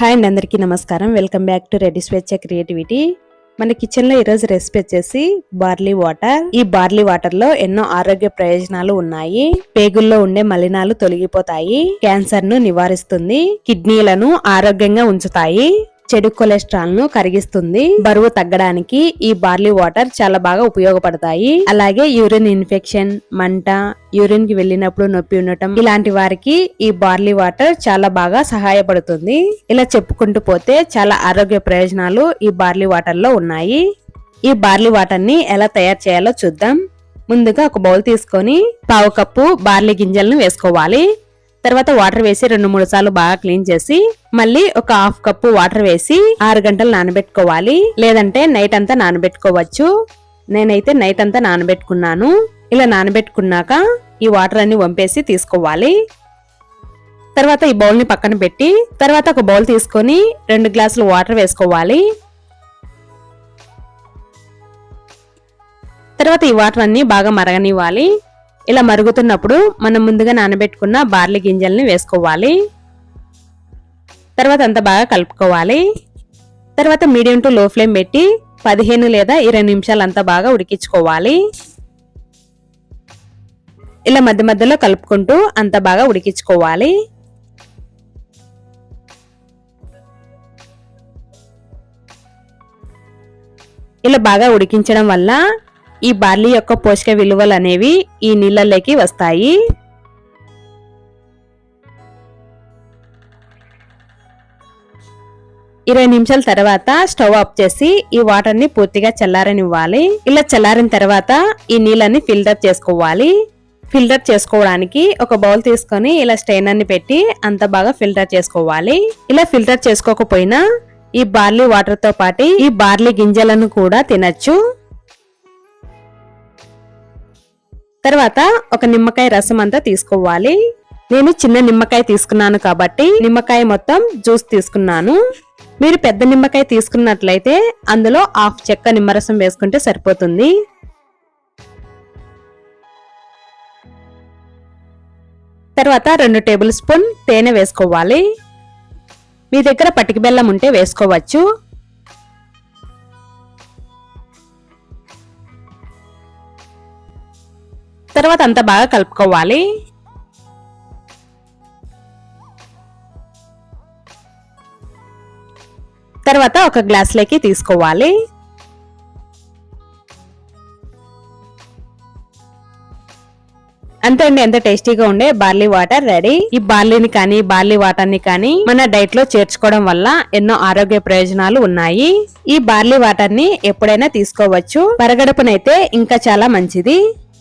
Hi అండి అందరికీ నమస్కారం. Welcome back to ready Swechha creativity. మన కిచెన్లో ఈరోజు రెసిపీ వచ్చేసి బార్లీ వాటర్. ఈ బార్లీ వాటర్లో ఎన్నో ఆరోగ్య ప్రయోజనాలు ఉన్నాయి. పేగుల్లో ఉండే మలినాలు తొలగిపోతాయి. క్యాన్సర్ను నివారిస్తుంది. కిడ్నీలను ఆరోగ్యంగా ఉంచుతాయి. చెడు కొలెస్ట్రాల్ను కరిగిస్తుంది. బరువు తగ్గడానికి ఈ బార్లీ వాటర్ చాలా బాగా ఉపయోగపడతాయి. అలాగే యూరిన్ ఇన్ఫెక్షన్ మంట యూరిన్కి వెళ్ళినప్పుడు నొప్పి ఉండటం ఇలాంటి వారికి ఈ బార్లీ వాటర్ చాలా బాగా సహాయపడుతుంది. ఇలా చెప్పుకుంటూ పోతే చాలా ఆరోగ్య ప్రయోజనాలు ఈ బార్లీ వాటర్లో ఉన్నాయి. ఈ బార్లీ వాటర్ని ఎలా తయారు చేయాలో చూద్దాం. ముందుగా ఒక బౌల్ తీసుకొని పావు కప్పు బార్లీ గింజలను వేసుకోవాలి. తర్వాత వాటర్ వేసి రెండు మూడు సార్లు బాగా క్లీన్ చేసి మళ్ళీ ఒక హాఫ్ కప్పు వాటర్ వేసి ఆరు గంటలు నానబెట్టుకోవాలి. లేదంటే నైట్ అంతా నానబెట్టుకోవచ్చు. నేనైతే నైట్ అంతా నానబెట్టుకున్నాను. ఇలా నానబెట్టుకున్నాక ఈ వాటర్ అన్ని వంపేసి తీసుకోవాలి. తర్వాత ఈ బౌల్ని పక్కన పెట్టి తర్వాత ఒక బౌల్ తీసుకొని రెండు గ్లాసులు వాటర్ వేసుకోవాలి. తర్వాత ఈ వాటర్ అన్ని బాగా మరగనివ్వాలి. ఇలా మరుగుతున్నప్పుడు మనం ముందుగా నానబెట్టుకున్న బార్లీ గింజల్ని వేసుకోవాలి. తర్వాత అంత బాగా కలుపుకోవాలి. తర్వాత మీడియం టు లో ఫ్లేమ్ పెట్టి పదిహేను లేదా ఇరవై నిమిషాలు అంతా బాగా ఉడికించుకోవాలి. ఇలా మధ్య మధ్యలో కలుపుకుంటూ అంత బాగా ఉడికించుకోవాలి. ఇలా బాగా ఉడికించడం వల్ల ఈ బార్లీ యొక్క పోషక విలువలు అనేవి ఈ నీళ్ళలోకి వస్తాయి. ఇరవై నిమిషాల తర్వాత స్టవ్ ఆఫ్ చేసి ఈ వాటర్ని పూర్తిగా చల్లారనివ్వాలి. ఇలా చల్లారిన తర్వాత ఈ నీళ్ళని ఫిల్టర్ చేసుకోవాలి. ఫిల్టర్ చేసుకోవడానికి ఒక బౌల్ తీసుకొని ఇలా స్టెయినర్ని పెట్టి అంత బాగా ఫిల్టర్ చేసుకోవాలి. ఇలా ఫిల్టర్ చేసుకోకపోయినా ఈ బార్లీ వాటర్తో పాటు ఈ బార్లీ గింజలను కూడా తినచ్చు. తర్వాత ఒక నిమ్మకాయ రసం అంతా తీసుకోవాలి. నేను చిన్న నిమ్మకాయ తీసుకున్నాను కాబట్టి నిమ్మకాయ మొత్తం జ్యూస్ తీసుకున్నాను. మీరు పెద్ద నిమ్మకాయ తీసుకున్నట్లయితే అందులో హాఫ్ చెక్క నిమ్మరసం వేసుకుంటే సరిపోతుంది. తర్వాత రెండు టేబుల్ స్పూన్ తేనె వేసుకోవాలి. మీ దగ్గర పటికి బెల్లం ఉంటే వేసుకోవచ్చు. తర్వాత అంతా బాగా కలుపుకోవాలి. తర్వాత ఒక గ్లాస్లోకి తీసుకోవాలి. అంతే అండి ఎంత టేస్టీగా ఉండే బార్లీ వాటర్ రెడీ. ఈ బార్లీని కానీ బార్లీ వాటర్ని కానీ మన డైట్లో చేర్చుకోవడం వల్ల ఎన్నో ఆరోగ్య ప్రయోజనాలు ఉన్నాయి. ఈ బార్లీ వాటర్ని ఎప్పుడైనా తీసుకోవచ్చు. పరగడపునైతే ఇంకా చాలా మంచిది.